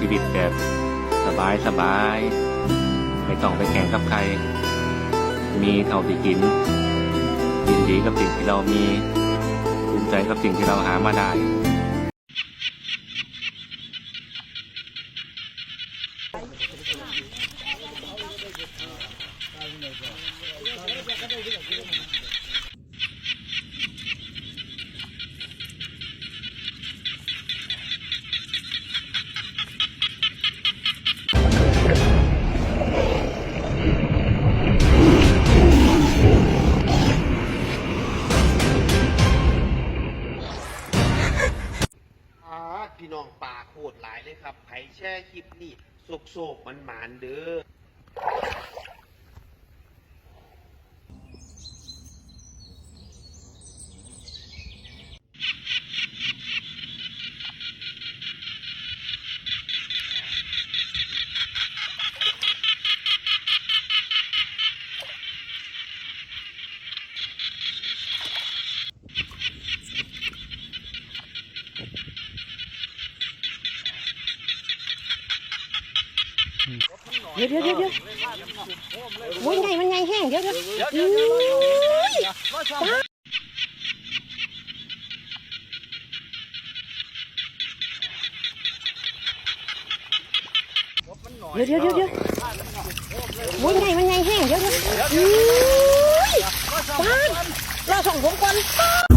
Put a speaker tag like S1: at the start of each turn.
S1: ชีวิตแบบสบายสบาย ไม่ต้องไปแข่งกับใคร มีเท่าที่กินยินดีกับสิ่งที่เรามีภูมิใจกับสิ่งที่เราหามาได้
S2: พี่น้องป่าโคตรหลายเลยครับไผแช่คลิปนี่โศกโศกมันหมานเด้อ
S3: เดี๋ยวเดี๋ยวเดี๋ยวเดี๋ยวโอ้ยไงมันไงแห้งเดี๋ยวเดี๋ยวอุ้ยเดี๋ยวเดี๋ยวเดี๋ยวเดี๋ยวโอ้ยไงมันไงแห้งเดี๋ยวเดี๋ยวอุ้ยปาดเราส่งผมก่อน